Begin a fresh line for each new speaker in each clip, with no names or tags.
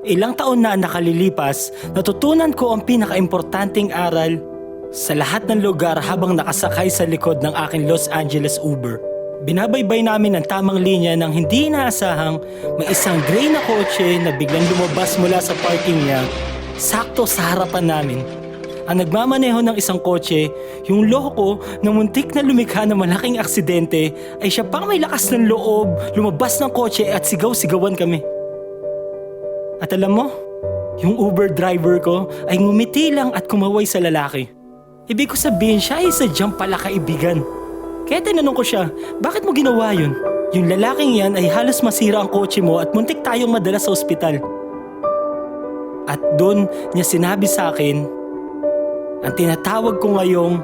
Ilang taon na nakalilipas, natutunan ko ang pinakaimportanteng aral sa lahat ng lugar habang nakasakay sa likod ng aking Los Angeles Uber. Binabaybay namin ang tamang linya nang hindi inaasahang may isang gray na kotse na biglang lumabas mula sa parking niya sakto sa harapan namin. Ang nagmamaneho ng isang kotse, yung loko na muntik na lumikha ng malaking aksidente ay siya pang may lakas ng loob, lumabas ng kotse at sigaw-sigawan kami. At alam mo, yung Uber driver ko ay ngumiti lang at kumaway sa lalaki. Ibig ko sabihin siya ay sadyang pala kaibigan. Kaya tinanong ko siya, bakit mo ginawa yun? Yung lalaking yan ay halos masira ang kotse mo at muntik tayong madala sa ospital. At doon niya sinabi sa akin, ang tinatawag ko ngayong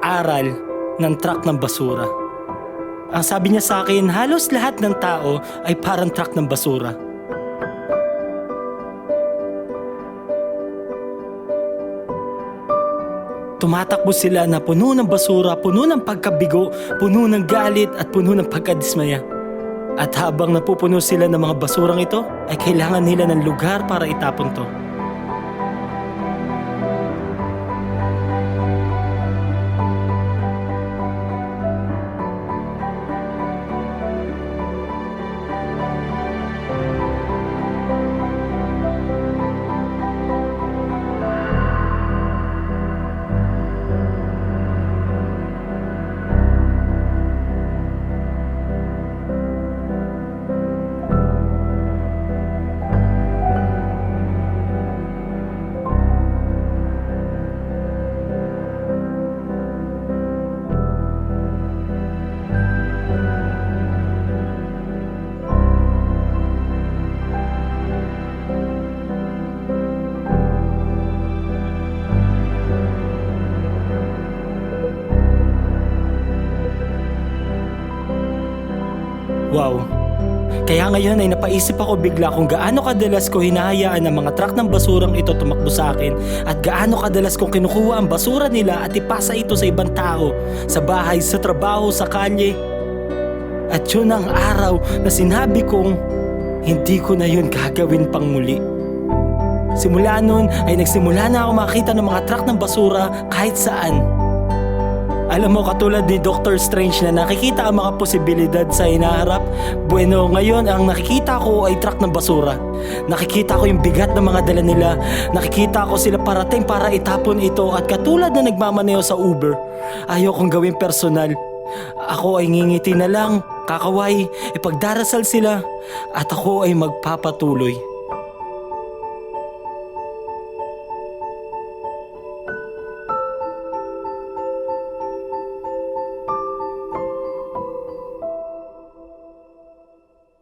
aral ng truck ng basura. Ang sabi niya sa akin, halos lahat ng tao ay parang truck ng basura. Tumatakbo sila na puno ng basura, puno ng pagkabigo, puno ng galit at puno ng pagkadismaya. At habang napupuno sila ng mga basurang ito, ay kailangan nila ng lugar para itapon to. Wow. Kaya ngayon ay napaisip ako bigla kung gaano kadalas ko hinahayaan ng mga truck ng basurang ito tumakbo sa akin at gaano kadalas kong kinukuha ang basura nila at ipasa ito sa ibang tao, sa bahay, sa trabaho, sa kalye. At yun ang araw na sinabi kong hindi ko na yun gagawin pang muli. Simula nun ay nagsimula na ako makita ng mga truck ng basura kahit saan. Alam mo, katulad ni Doctor Strange na nakikita ang mga posibilidad sa hinaharap, bueno, ngayon ang nakikita ko ay truck ng basura. Nakikita ko yung bigat ng mga dala nila, nakikita ko sila parating para itapon ito at katulad na nagmamaneho sa Uber, ayaw kong gawing personal. Ako ay ngingiti na lang, kakaway, ipagdarasal sila, at ako ay magpapatuloy.